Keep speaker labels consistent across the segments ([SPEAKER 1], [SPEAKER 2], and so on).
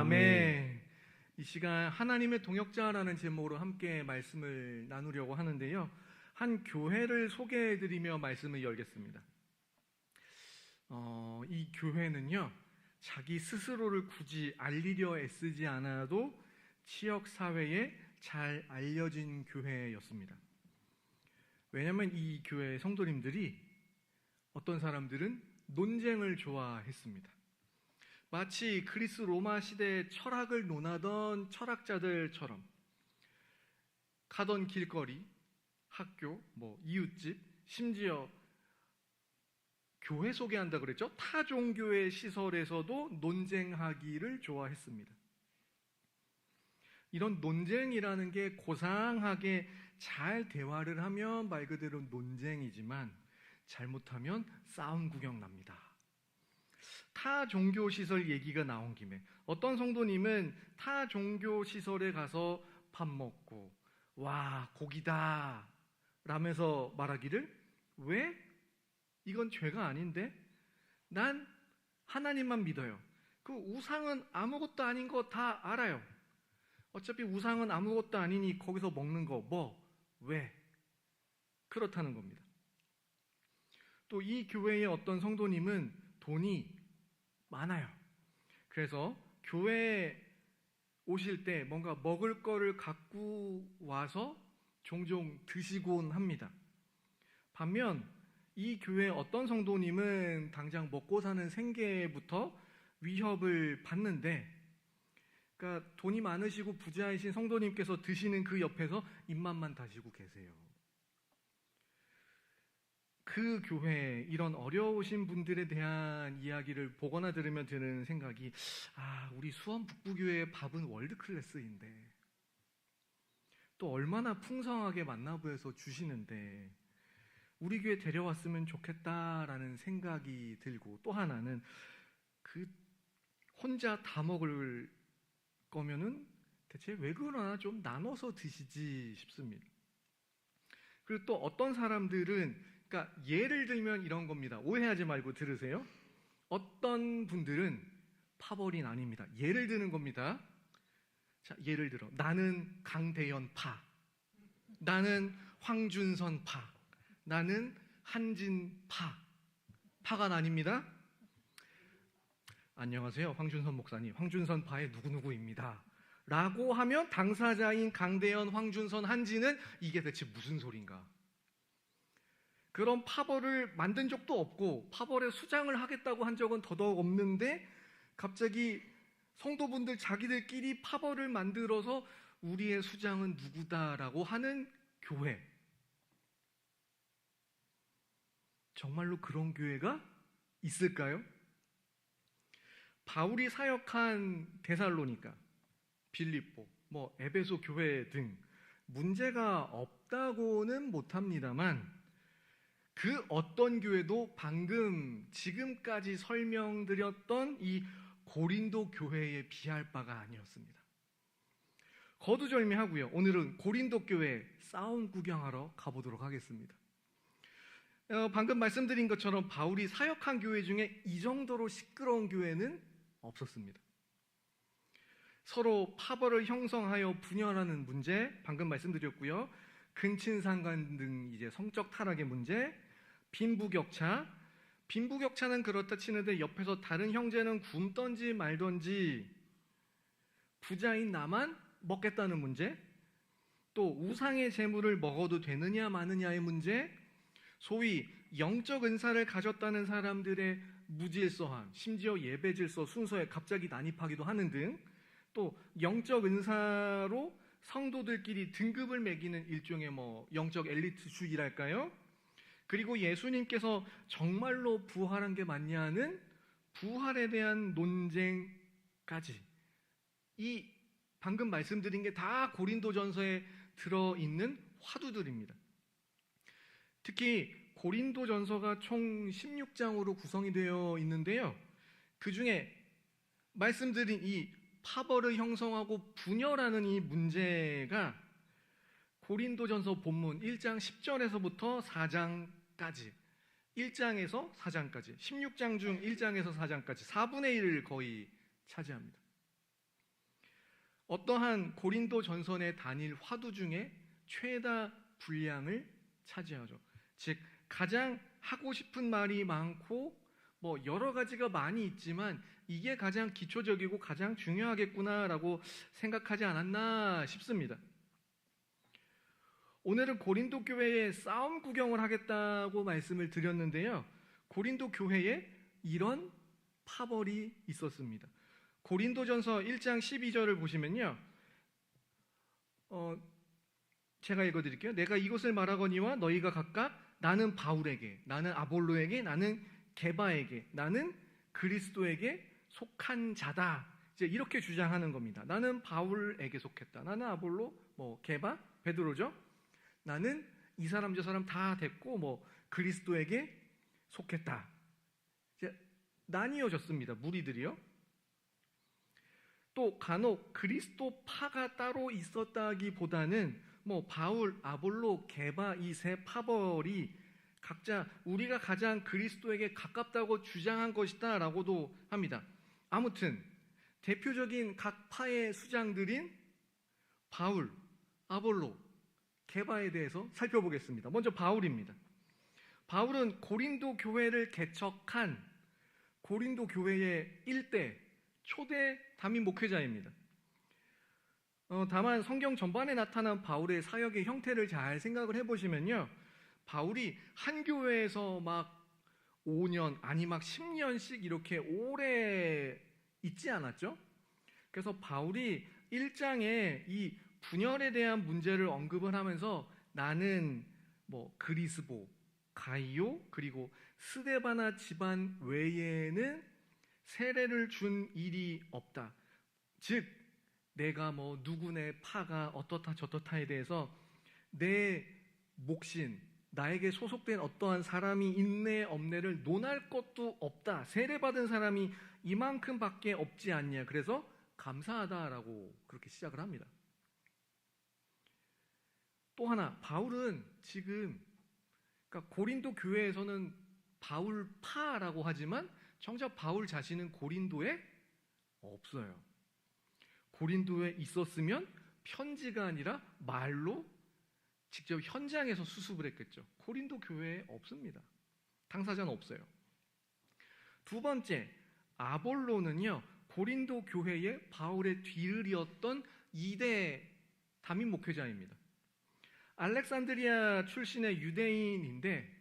[SPEAKER 1] 아멘. 이 시간 하나님의 동역자라는 제목으로 함께 말씀을 나누려고 하는데요. 한 교회를 소개해드리며 말씀을 열겠습니다. 어, 이 교회는요, 자기 스스로를 굳이 알리려 애쓰지 않아도 지역 사회에 잘 알려진 교회였습니다. 왜냐하면 이 교회 성도님들이 어떤 사람들은 논쟁을 좋아했습니다. 마치 그리스 로마 시대 철학을 논하던 철학자들처럼 가던 길거리, 학교, 뭐 이웃집, 심지어 교회 소개한다 그랬죠? 타 종교의 시설에서도 논쟁하기를 좋아했습니다. 이런 논쟁이라는 게 고상하게 잘 대화를 하면 말 그대로 논쟁이지만 잘못하면 싸움 구경 납니다. 타 종교 시설 얘기가 나온 김에 어떤 성도님은 타 종교 시설에 가서 밥 먹고 와 고기다 라면서 말하기를 왜 이건 죄가 아닌데 난 하나님만 믿어요. 그 우상은 아무것도 아닌 거 다 알아요. 어차피 우상은 아무것도 아니니 거기서 먹는 거 뭐 왜? 그렇다는 겁니다. 또 이 교회의 어떤 성도님은 돈이 많아요. 그래서 교회에 오실 때 뭔가 먹을 거를 갖고 와서 종종 드시곤 합니다. 반면 이 교회 어떤 성도님은 당장 먹고 사는 생계부터 위협을 받는데 그러니까 돈이 많으시고 부자이신 성도님께서 드시는 그 옆에서 입맛만 다시고 계세요. 그 교회 이런 어려우신 분들에 대한 이야기를 보거나 들으면 드는 생각이 아 우리 수원 북부교회 밥은 월드 클래스인데 또 얼마나 풍성하게 만나보여서 주시는데 우리 교회 데려왔으면 좋겠다라는 생각이 들고 또 하나는 그 혼자 다 먹을 거면은 대체 왜 그러나 좀 나눠서 드시지 싶습니다. 그리고 또 어떤 사람들은 그러니까 예를 들면 이런 겁니다. 오해하지 말고 들으세요. 어떤 분들은 파벌인 아닙니다. 예를 드는 겁니다. 자, 예를 들어 나는 강대현 파. 나는 황준선 파. 나는 한진 파. 파가 아닙니다. 안녕하세요. 황준선 목사님. 황준선 파의 누구누구입니다. 라고 하면 당사자인 강대현, 황준선, 한진은 이게 대체 무슨 소린가? 그런 파벌을 만든 적도 없고 파벌의 수장을 하겠다고 한 적은 더더욱 없는데 갑자기 성도분들 자기들끼리 파벌을 만들어서 우리의 수장은 누구다라고 하는 교회. 정말로 그런 교회가 있을까요? 바울이 사역한 데살로니까, 빌립보, 뭐 에베소 교회 등 문제가 없다고는 못합니다만 그 어떤 교회도 방금 지금까지 설명드렸던 이 고린도 교회에 비할 바가 아니었습니다. 거두절미하고요. 오늘은 고린도 교회 싸움 구경하러 가보도록 하겠습니다. 어, 방금 말씀드린 것처럼 바울이 사역한 교회 중에 이 정도로 시끄러운 교회는 없었습니다. 서로 파벌을 형성하여 분열하는 문제 방금 말씀드렸고요. 근친상간 등 이제 성적 타락의 문제, 빈부격차. 빈부격차는 그렇다 치는데 옆에서 다른 형제는 굶던지 말던지 부자인 나만 먹겠다는 문제. 또 우상의 재물을 먹어도 되느냐 마느냐의 문제. 소위 영적 은사를 가졌다는 사람들의 무질서함, 심지어 예배 질서 순서에 갑자기 난입하기도 하는 등 또 영적 은사로 성도들끼리 등급을 매기는 일종의 뭐 영적 엘리트주의랄까요? 그리고 예수님께서 정말로 부활한 게 맞냐는 부활에 대한 논쟁까지 이 방금 말씀드린 게 다 고린도전서에 들어 있는 화두들입니다. 특히 고린도전서가 총 16장으로 구성이 되어 있는데요. 그 중에 말씀드린 이 파벌을 형성하고 분열하는 이 문제가 고린도전서 본문 1장 10절에서부터 4장 까지 1장에서 4장까지 16장 중 1장에서 4장까지 4분의 1을 거의 차지합니다. 어떠한 고린도 전선의 단일 화두 중에 최다 분량을 차지하죠. 즉 가장 하고 싶은 말이 많고 뭐 여러 가지가 많이 있지만 이게 가장 기초적이고 가장 중요하겠구나라고 생각하지 않았나 싶습니다. 오늘은 고린도 교회의 싸움 구경을 하겠다고 말씀을 드렸는데요. 고린도 교회에 이런 파벌이 있었습니다. 고린도전서 1장 12절을 보시면요. 어, 제가 읽어 드릴게요. 내가 이것을 말하거니와 너희가 각각 나는 바울에게, 나는 아볼로에게, 나는 게바에게, 나는 그리스도에게 속한 자다. 이제 이렇게 주장하는 겁니다. 나는 바울에게 속했다. 나는 아볼로, 뭐 게바, 베드로죠. 나는 이 사람 저 사람 다 됐고 뭐 그리스도에게 속했다. 이제 나뉘어졌습니다. 무리들이요. 또 간혹 그리스도파가 따로 있었다기보다는 뭐 바울, 아볼로, 게바 이 세 파벌이 각자 우리가 가장 그리스도에게 가깝다고 주장한 것이다라고도 합니다. 아무튼 대표적인 각 파의 수장들인 바울, 아볼로, 게바에 대해서 살펴보겠습니다. 먼저 바울입니다. 바울은 고린도 교회를 개척한 고린도 교회의 일대 초대 담임 목회자입니다. 어, 다만 성경 전반에 나타난 바울의 사역의 형태를 잘 생각을 해보시면요. 바울이 한 교회에서 막 5년, 아니 막 10년씩 이렇게 오래 있지 않았죠? 그래서 바울이 1장에 이 분열에 대한 문제를 언급을 하면서 나는 뭐 그리스보, 가이오, 그리고 스데바나 집안 외에는 세례를 준 일이 없다. 즉, 내가 뭐 누구네 파가 어떻다 저떻다에 대해서 내 몫인 나에게 소속된 어떠한 사람이 있네 없네를 논할 것도 없다. 세례받은 사람이 이만큼밖에 없지 않냐. 그래서 감사하다라고 그렇게 시작을 합니다. 또 하나 바울은 지금 그러니까 고린도 교회에서는 바울파라고 하지만 정작 바울 자신은 고린도에 없어요. 고린도에 있었으면 편지가 아니라 말로 직접 현장에서 수습을 했겠죠. 고린도 교회에 없습니다. 당사자는 없어요. 두 번째, 아볼로는요, 고린도 교회의 바울의 뒤을이었던 2대 담임 목회자입니다. 알렉산드리아 출신의 유대인인데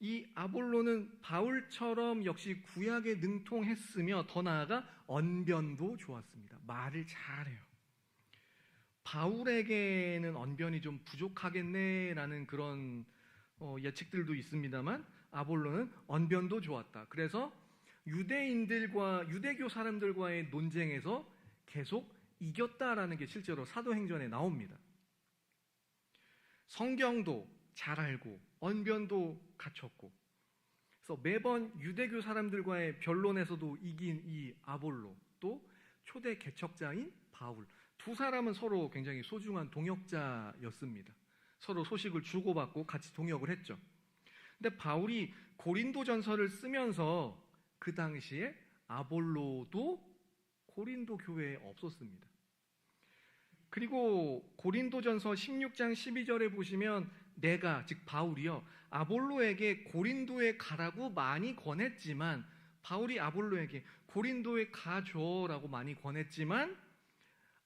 [SPEAKER 1] 이 아볼로는 바울처럼 역시 구약에 능통했으며 더 나아가 언변도 좋았습니다. 말을 잘해요. 바울에게는 언변이 좀 부족하겠네라는 그런 어, 예측들도 있습니다만 아볼로는 언변도 좋았다. 그래서 유대인들과 유대교 사람들과의 논쟁에서 계속 이겼다라는 게 실제로 사도행전에 나옵니다. 성경도 잘 알고 언변도 갖췄고 그래서 매번 유대교 사람들과의 변론에서도 이긴 이 아볼로 또 초대 개척자인 바울 두 사람은 서로 굉장히 소중한 동역자였습니다. 서로 소식을 주고받고 같이 동역을 했죠. 근데 바울이 고린도 전서를 쓰면서 그 당시에 아볼로도 고린도 교회에 없었습니다. 그리고 고린도전서 16장 12절에 보시면 내가 즉 바울이요 아볼로에게 고린도에 가라고 많이 권했지만 바울이 아볼로에게 고린도에 가줘라고 많이 권했지만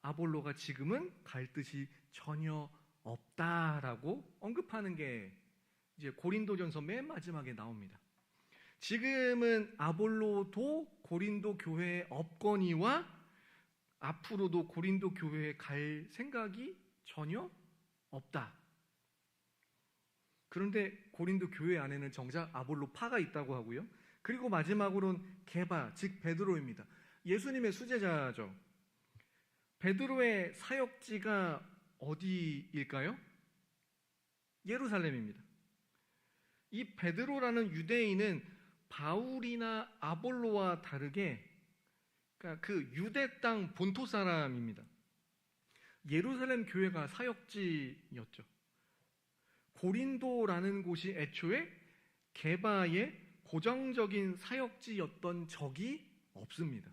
[SPEAKER 1] 아볼로가 지금은 갈 뜻이 전혀 없다라고 언급하는 게 이제 고린도전서 맨 마지막에 나옵니다. 지금은 아볼로도 고린도 교회에 없거니와 앞으로도 고린도 교회에 갈 생각이 전혀 없다. 그런데 고린도 교회 안에는 정작 아볼로 파가 있다고 하고요. 그리고 마지막으로는 게바, 즉 베드로입니다. 예수님의 수제자죠. 베드로의 사역지가 어디일까요? 예루살렘입니다. 이 베드로라는 유대인은 바울이나 아볼로와 다르게 그러니까 그 유대 땅 본토 사람입니다. 예루살렘 교회가 사역지였죠. 고린도라는 곳이 애초에 개바의 고정적인 사역지였던 적이 없습니다.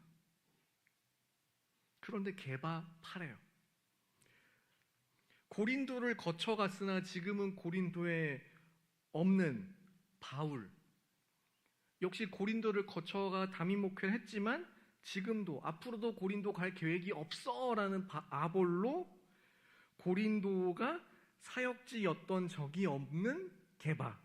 [SPEAKER 1] 그런데 개바 파래요. 고린도를 거쳐갔으나 지금은 고린도에 없는 바울. 역시 고린도를 거쳐가 담임 목회를 했지만 지금도 앞으로도 고린도 갈 계획이 없어라는 바- 아볼로 고린도가 사역지였던 적이 없는 개바.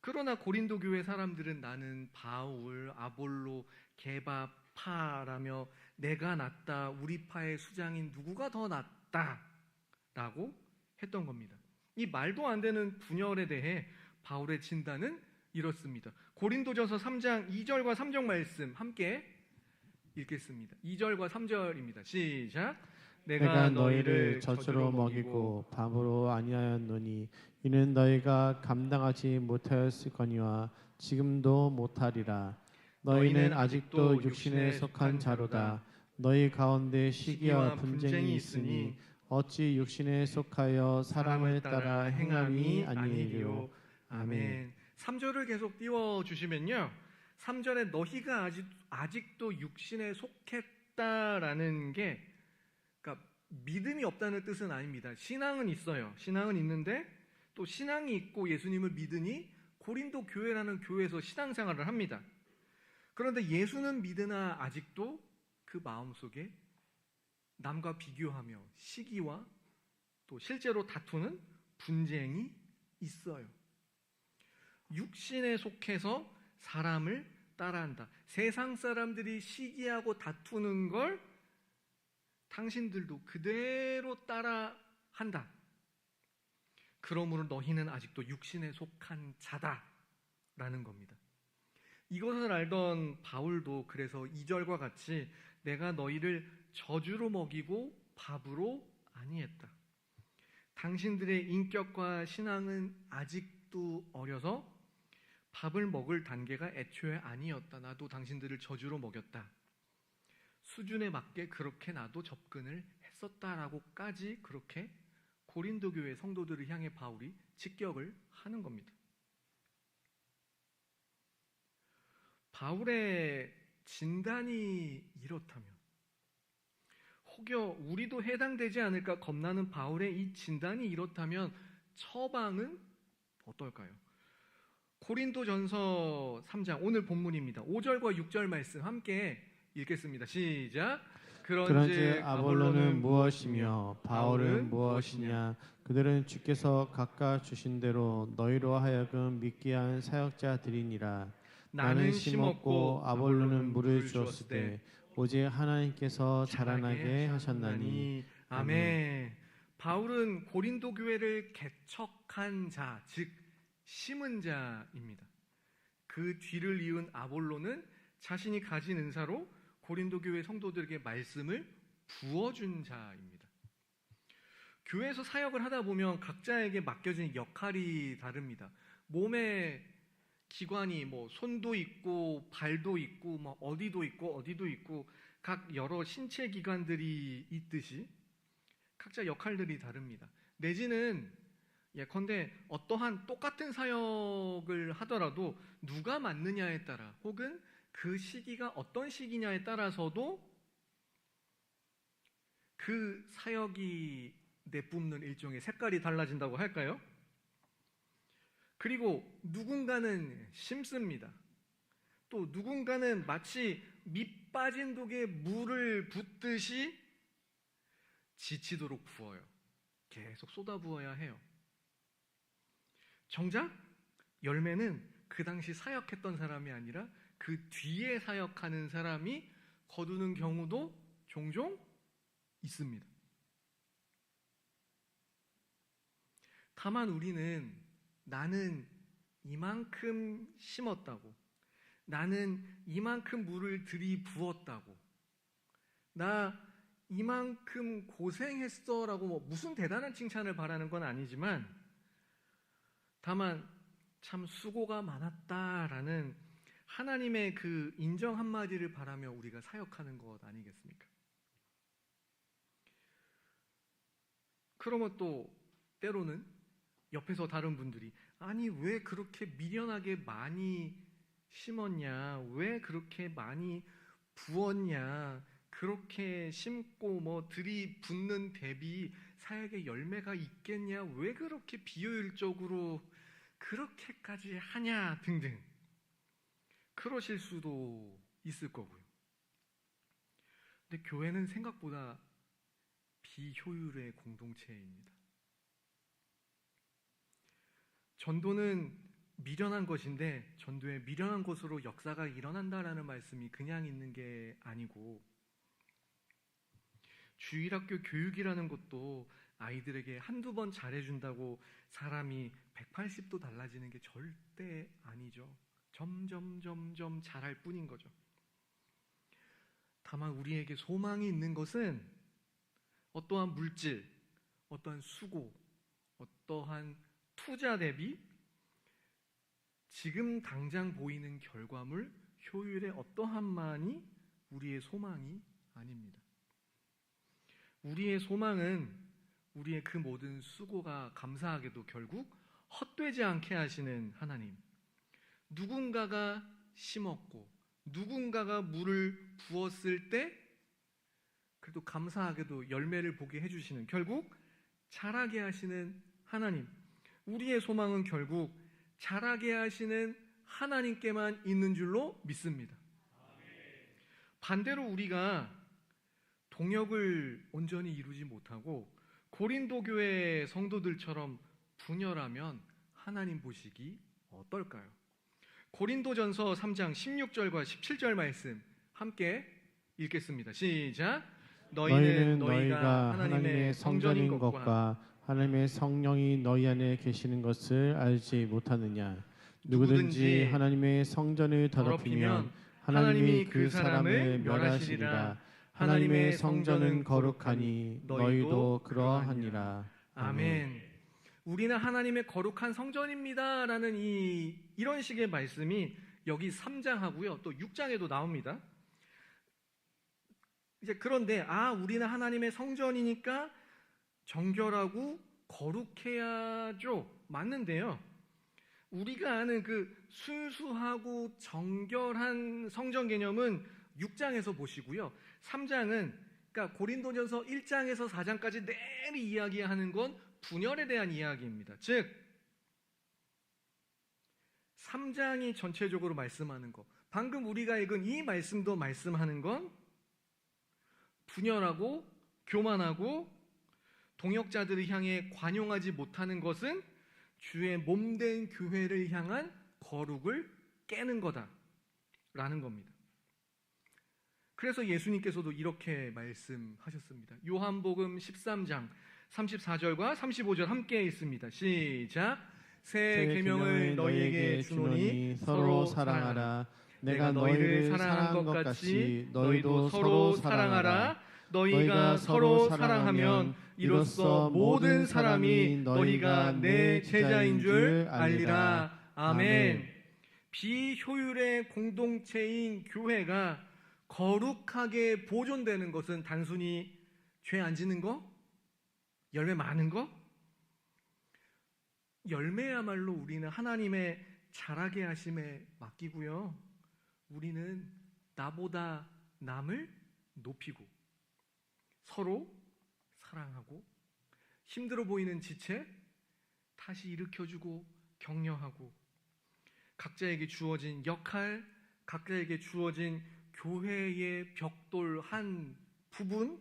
[SPEAKER 1] 그러나 고린도 교회 사람들은 나는 바울, 아볼로, 개바, 파라며 내가 낫다, 우리 파의 수장인 누구가 더 낫다 라고 했던 겁니다. 이 말도 안 되는 분열에 대해 바울의 진단은 이렇습니다. 고린도전서 3장 2절과 3절 말씀 함께 읽겠습니다. 2절과 3절입니다. 시작.
[SPEAKER 2] 내가 너희를 젖으로 먹이고 밥으로 아니하였노니 이는 너희가 감당하지 못하였을 거니와 지금도 못하리라 너희는 아직도 육신에 속한 자로다 너희 가운데 시기와 분쟁이 있으니 어찌 육신에 속하여 사람을 따라 행함이 아니리요
[SPEAKER 1] 아멘. 3절을 계속 띄워 주시면요. 3절에 너희가 아직 아직도 육신에 속했다라는 게 그러니까 믿음이 없다는 뜻은 아닙니다. 신앙은 있어요. 신앙은 있는데 또 신앙이 있고 예수님을 믿으니 고린도 교회라는 교회에서 신앙생활을 합니다. 그런데 예수는 믿으나 아직도 그 마음속에 남과 비교하며 시기와 또 실제로 다투는 분쟁이 있어요. 육신에 속해서 사람을 따라한다. 세상 사람들이 시기하고 다투는 걸 당신들도 그대로 따라한다. 그러므로 너희는 아직도 육신에 속한 자다 라는 겁니다. 이것을 알던 바울도 그래서 2절과 같이 내가 너희를 저주로 먹이고 밥으로 아니했다. 당신들의 인격과 신앙은 아직도 어려서 밥을 먹을 단계가 애초에 아니었다. 나도 당신들을 저주로 먹였다. 수준에 맞게 그렇게 나도 접근을 했었다라고까지 그렇게 고린도 교회 성도들을 향해 바울이 직격을 하는 겁니다. 바울의 진단이 이렇다면 혹여 우리도 해당되지 않을까 겁나는 바울의 이 진단이 이렇다면 처방은 어떨까요? 고린도전서 3장 오늘 본문입니다. 5절과 6절 말씀 함께 읽겠습니다. 시작.
[SPEAKER 2] 그런지 아볼로는 무엇이며 바울은 무엇이냐 그들은 주께서 각각 주신 대로 너희로 하여금 믿게 한 사역자들이니라 나는 심었고 아볼로는 물을 주었을 때 오직 하나님께서 자라나게 하셨나니
[SPEAKER 1] 아멘. 바울은 고린도 교회를 개척한 자, 즉 심은 자입니다. 그 뒤를 이은 아볼로는 자신이 가진 은사로 고린도 교회 성도들에게 말씀을 부어준 자입니다. 교회에서 사역을 하다 보면 각자에게 맡겨진 역할이 다릅니다. 몸에 기관이 뭐 손도 있고 발도 있고 뭐 어디도 있고 어디도 있고 각 여러 신체 기관들이 있듯이 각자 역할들이 다릅니다. 내지는 예컨대 어떠한 똑같은 사역을 하더라도 누가 맡느냐에 따라 혹은 그 시기가 어떤 시기냐에 따라서도 그 사역이 내뿜는 일종의 색깔이 달라진다고 할까요? 그리고 누군가는 심습니다. 또 누군가는 마치 밑 빠진 독에 물을 붓듯이 지치도록 부어요. 계속 쏟아 부어야 해요. 정작 열매는 그 당시 사역했던 사람이 아니라 그 뒤에 사역하는 사람이 거두는 경우도 종종 있습니다. 다만 우리는 나는 이만큼 심었다고, 나는 이만큼 물을 들이부었다고, 나 이만큼 고생했어라고 뭐 무슨 대단한 칭찬을 바라는 건 아니지만, 다만 참 수고가 많았다라는 하나님의 그 인정 한마디를 바라며 우리가 사역하는 것 아니겠습니까? 그러면 또 때로는 옆에서 다른 분들이 아니 왜 그렇게 미련하게 많이 심었냐 왜 그렇게 많이 부었냐 그렇게 심고 뭐 들이붓는 대비 사역의 열매가 있겠냐? 왜 그렇게 비효율적으로 그렇게까지 하냐 등등 그러실 수도 있을 거고요. 근데 교회는 생각보다 비효율의 공동체입니다. 전도는 미련한 것인데 전도에 미련한 것으로 역사가 일어난다라는 말씀이 그냥 있는 게 아니고 주일학교 교육이라는 것도 아이들에게 한두 번 잘해준다고 사람이 180도 달라지는 게 절대 아니죠. 점점 점점 잘할 뿐인 거죠. 다만 우리에게 소망이 있는 것은 어떠한 물질, 어떠한 수고, 어떠한 투자 대비 지금 당장 보이는 결과물, 효율의 어떠한만이 우리의 소망이 아닙니다. 우리의 소망은 우리의 그 모든 수고가 감사하게도 결국 헛되지 않게 하시는 하나님. 누군가가 심었고 누군가가 물을 부었을 때 그래도 감사하게도 열매를 보게 해주시는 결국 자라게 하시는 하나님. 우리의 소망은 결국 자라게 하시는 하나님께만 있는 줄로 믿습니다. 반대로 우리가 동역을 온전히 이루지 못하고 고린도 교회 성도들처럼 분열하면 하나님 보시기 어떨까요? 고린도전서 3장 16절과 17절 말씀 함께 읽겠습니다. 시작.
[SPEAKER 2] 너희는 너희가 하나님의 성전인 것과 하나님의 성령이 너희 안에 계시는 것을 알지 못하느냐 누구든지 하나님의 성전을 더럽히면 하나님이 그 사람을 멸하시리라 하나님의 성전은 거룩하니 너희도 그러하니라
[SPEAKER 1] 아멘. 우리는 하나님의 거룩한 성전입니다 라는 이 이런 식의 말씀이 여기 3장하고요. 또 6장에도 나옵니다. 이제 그런데 아, 우리는 하나님의 성전이니까 정결하고 거룩해야죠. 맞는데요. 우리가 아는 그 순수하고 정결한 성전 개념은 6장에서 보시고요. 3장은 그러니까 고린도전서 1장에서 4장까지 내리 이야기하는 건 분열에 대한 이야기입니다. 즉 3장이 전체적으로 말씀하는 것. 방금 우리가 읽은 이 말씀도 말씀하는 건 분열하고 교만하고 동역자들을 향해 관용하지 못하는 것은 주의 몸된 교회를 향한 거룩을 깨는 거다 라는 겁니다. 그래서 예수님께서도 이렇게 말씀하셨습니다. 요한복음 13장 34절과 35절 함께 읽습니다. 시작. 새 계명을 너희에게 주노니 서로 사랑하라. 내가 너희를 사랑한 것 같이 너희도 서로 사랑하라. 너희가 서로 사랑하면 이로써 모든 사람이 너희가 내 제자인 줄 알리라. 아멘. 비효율의 공동체인 교회가 거룩하게 보존되는 것은 단순히 죄안 짓는 거? 열매 많은 거? 열매야말로 우리는 하나님의 자라게 하심에 맡기고요. 우리는 나보다 남을 높이고 서로 사랑하고 힘들어 보이는 지체 다시 일으켜주고 격려하고 각자에게 주어진 역할, 각자에게 주어진 교회의 벽돌 한 부분,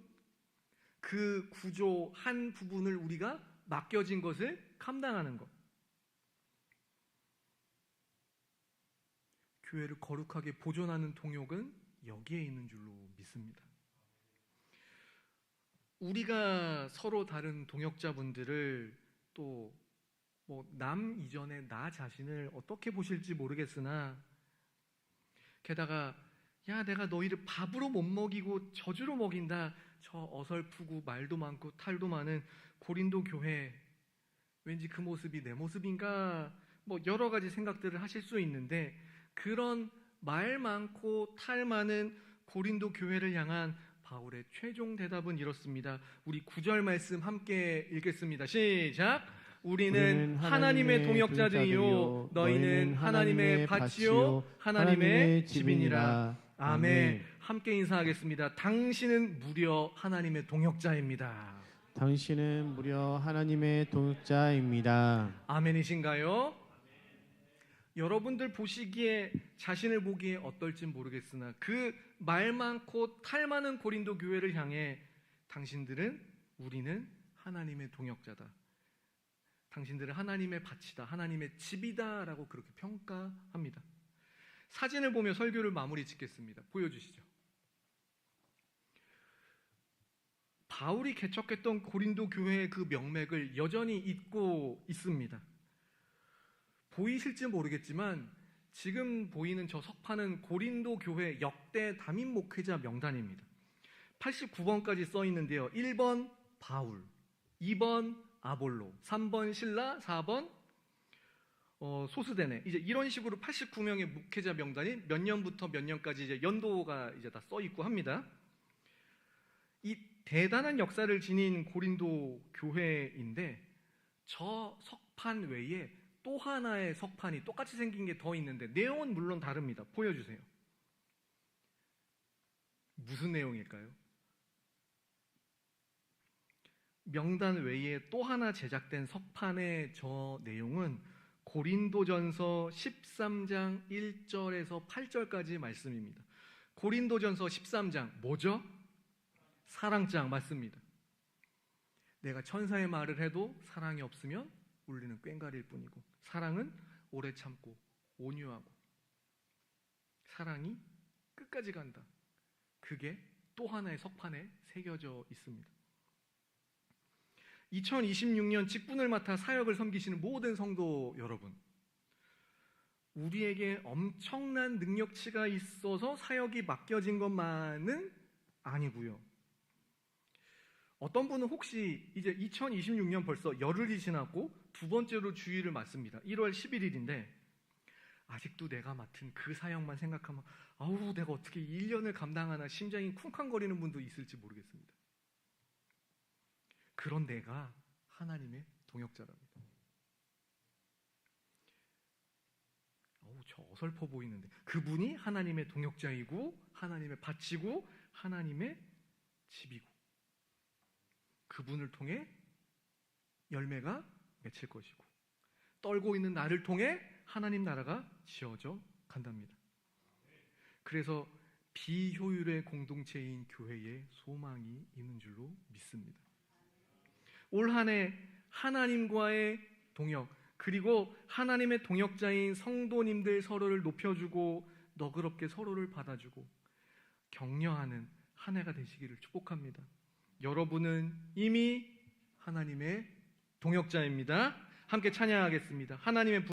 [SPEAKER 1] 그 구조 한 부분을 우리가 맡겨진 것을 감당하는 것. 교회를 거룩하게 보존하는 동역은 여기에 있는 줄로 믿습니다. 우리가 서로 다른 동역자분들을 또 뭐 남 이전에 나 자신을 어떻게 보실지 모르겠으나 게다가 야 내가 너희를 밥으로 못 먹이고 저주로 먹인다 저 어설프고 말도 많고 탈도 많은 고린도 교회 왠지 그 모습이 내 모습인가 뭐 여러 가지 생각들을 하실 수 있는데 그런 말 많고 탈 많은 고린도 교회를 향한 바울의 최종 대답은 이렇습니다. 우리 구절 말씀 함께 읽겠습니다. 시작. 우리는 하나님의 동역자들이요 너희는 하나님의 밭이요 하나님의 집이니라. 아멘. 함께 인사하겠습니다. 당신은 무려 하나님의 동역자입니다.
[SPEAKER 2] 당신은 무려 하나님의 동역자입니다.
[SPEAKER 1] 아멘이신가요? 여러분들 보시기에 자신을 보기에 어떨지 모르겠으나 그 말 많고 탈 많은 고린도 교회를 향해 당신들은 우리는 하나님의 동역자다. 당신들은 하나님의 밭이다. 하나님의 집이다라고 그렇게 평가합니다. 사진을 보며 설교를 마무리 짓겠습니다. 보여주시죠. 바울이 개척했던 고린도 교회의 그 명맥을 여전히 잇고 있습니다. 보이실지 모르겠지만 지금 보이는 저 석판은 고린도 교회 역대 담임 목회자 명단입니다. 89번까지 써 있는데요. 1번 바울, 2번 아볼로, 3번 신라, 4번 어, 소스데네. 이제 이런 식으로 89명의 목회자 명단이 몇 년부터 몇 년까지 이제 연도가 이제 다 써 있고 합니다. 이 대단한 역사를 지닌 고린도 교회인데 저 석판 외에 또 하나의 석판이 똑같이 생긴 게 더 있는데 내용은 물론 다릅니다. 보여주세요. 무슨 내용일까요? 명단 외에 또 하나 제작된 석판의 저 내용은 고린도전서 13장 1절에서 8절까지 말씀입니다. 고린도전서 13장 뭐죠? 사랑장 맞습니다. 내가 천사의 말을 해도 사랑이 없으면 울리는 꽹과리일 뿐이고 사랑은 오래 참고 온유하고 사랑이 끝까지 간다. 그게 또 하나의 석판에 새겨져 있습니다. 2026년 직분을 맡아 사역을 섬기시는 모든 성도 여러분, 우리에게 엄청난 능력치가 있어서 사역이 맡겨진 것만은 아니고요. 어떤 분은 혹시 이제 2026년 벌써 열흘이 지났고 두 번째로 주의를 맞습니다. 1월 11일인데 아직도 내가 맡은 그 사역만 생각하면 아우 내가 어떻게 1년을 감당하나 심장이 쿵쾅거리는 분도 있을지 모르겠습니다. 그런 내가 하나님의 동역자랍니다. 어우 저 어설퍼 보이는데 그분이 하나님의 동역자이고 하나님의 밭이고 하나님의 집이고 그분을 통해 열매가 맺힐 것이고 떨고 있는 나를 통해 하나님 나라가 지어져 간답니다. 그래서 비효율의 공동체인 교회에 소망이 있는 줄로 믿습니다. 올 한 해 하나님과의 동역 그리고 하나님의 동역자인 성도님들 서로를 높여주고 너그럽게 서로를 받아주고 격려하는 한 해가 되시기를 축복합니다. 여러분은 이미 하나님의 동역자입니다. 함께 찬양하겠습니다. 하나님의